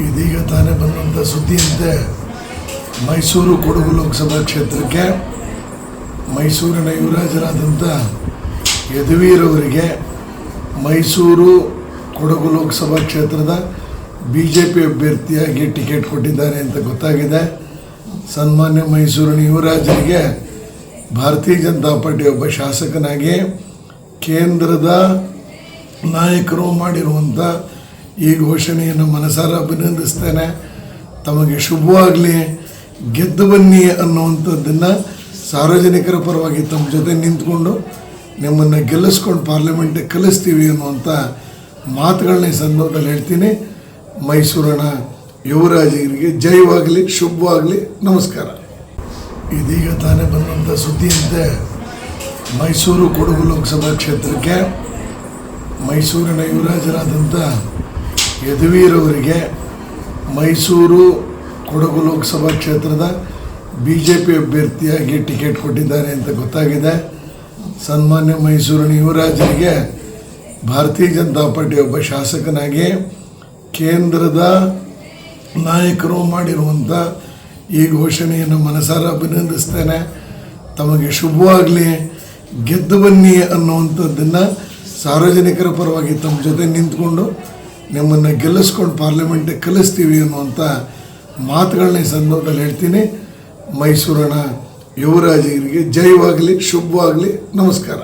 ಇದೀಗ ತಾನೇ ಬಂದಂಥ ಸುದ್ದಿಯಂತೆ ಮೈಸೂರು ಕೊಡಗು ಲೋಕಸಭಾ ಕ್ಷೇತ್ರಕ್ಕೆ ಮೈಸೂರಿನ ಯುವರಾಜರಾದಂಥ ಯದುವೀರವರಿಗೆ ಮೈಸೂರು ಕೊಡಗು ಲೋಕಸಭಾ ಕ್ಷೇತ್ರದ ಬಿ ಜೆ ಪಿ ಅಭ್ಯರ್ಥಿಯಾಗಿ ಟಿಕೆಟ್ ಕೊಟ್ಟಿದ್ದಾರೆ ಅಂತ ಗೊತ್ತಾಗಿದೆ. ಸನ್ಮಾನ್ಯ ಮೈಸೂರಿನ ಯುವರಾಜರಿಗೆ ಭಾರತೀಯ ಜನತಾ ಪಾರ್ಟಿ ಒಬ್ಬ ಶಾಸಕನಾಗಿ ಕೇಂದ್ರದ ನಾಯಕರು ಮಾಡಿರುವಂಥ ಈ ಘೋಷಣೆಯನ್ನು ಮನಸಾರ ಅಭಿನಂದಿಸ್ತೇನೆ. ತಮಗೆ ಶುಭವಾಗಲಿ. ಗೆದ್ದು ಬನ್ನಿ ಅನ್ನುವಂಥದ್ದನ್ನು ಸಾರ್ವಜನಿಕರ ಪರವಾಗಿ ತಮ್ಮ ಜೊತೆ ನಿಂತ್ಕೊಂಡು ನಿಮ್ಮನ್ನು ಗೆಲ್ಲಿಸ್ಕೊಂಡು ಪಾರ್ಲಿಮೆಂಟಿಗೆ ಕಲಿಸ್ತೀವಿ ಅನ್ನುವಂಥ ಮಾತುಗಳನ್ನ ಈ ಸಂದರ್ಭದಲ್ಲಿ ಹೇಳ್ತೀನಿ. ಮೈಸೂರಿನ ಯುವರಾಜರಿಗೆ ಜಯವಾಗಲಿ, ಶುಭವಾಗಲಿ, ನಮಸ್ಕಾರ. ಇದೀಗ ತಾನೇ ಬಂದಂಥ ಸುದ್ದಿಯಂತೆ ಮೈಸೂರು ಕೊಡಗು ಲೋಕಸಭಾ ಕ್ಷೇತ್ರಕ್ಕೆ ಮೈಸೂರಿನ ಯುವರಾಜರಾದಂಥ ಯದುವೀರವರಿಗೆ ಮೈಸೂರು ಕೊಡಗು ಲೋಕಸಭಾ ಕ್ಷೇತ್ರದ ಬಿ ಜೆ ಪಿ ಅಭ್ಯರ್ಥಿಯಾಗಿ ಟಿಕೆಟ್ ಕೊಟ್ಟಿದ್ದಾರೆ ಅಂತ ಗೊತ್ತಾಗಿದೆ. ಸನ್ಮಾನ್ಯ ಮೈಸೂರಿನ ಯುವರಾಜರಿಗೆ ಭಾರತೀಯ ಜನತಾ ಪಾರ್ಟಿ ಒಬ್ಬ ಶಾಸಕನಾಗಿ ಕೇಂದ್ರದ ನಾಯಕರು ಮಾಡಿರುವಂಥ ಈ ಘೋಷಣೆಯನ್ನು ಮನಸಾರ ಅಭಿನಂದಿಸ್ತೇನೆ. ತಮಗೆ ಶುಭವಾಗಲಿ. ಗೆದ್ದು ಬನ್ನಿ ಅನ್ನುವಂಥದ್ದನ್ನು ಸಾರ್ವಜನಿಕರ ಪರವಾಗಿ ತಮ್ಮ ಜೊತೆ ನಿಂತ್ಕೊಂಡು ನಿಮ್ಮನ್ನು ಗೆಲ್ಲಿಸ್ಕೊಂಡು ಪಾರ್ಲಿಮೆಂಟಿಗೆ ಕಲಿಸ್ತೀವಿ ಅನ್ನುವಂಥ ಮಾತುಗಳನ್ನ ಈ ಸಂದರ್ಭದಲ್ಲಿ ಹೇಳ್ತೀನಿ. ಮೈಸೂರಿನ ಯುವರಾಜರಿಗೆ ಜೈವಾಗಲಿ ಶುಭವಾಗಲಿ ನಮಸ್ಕಾರ.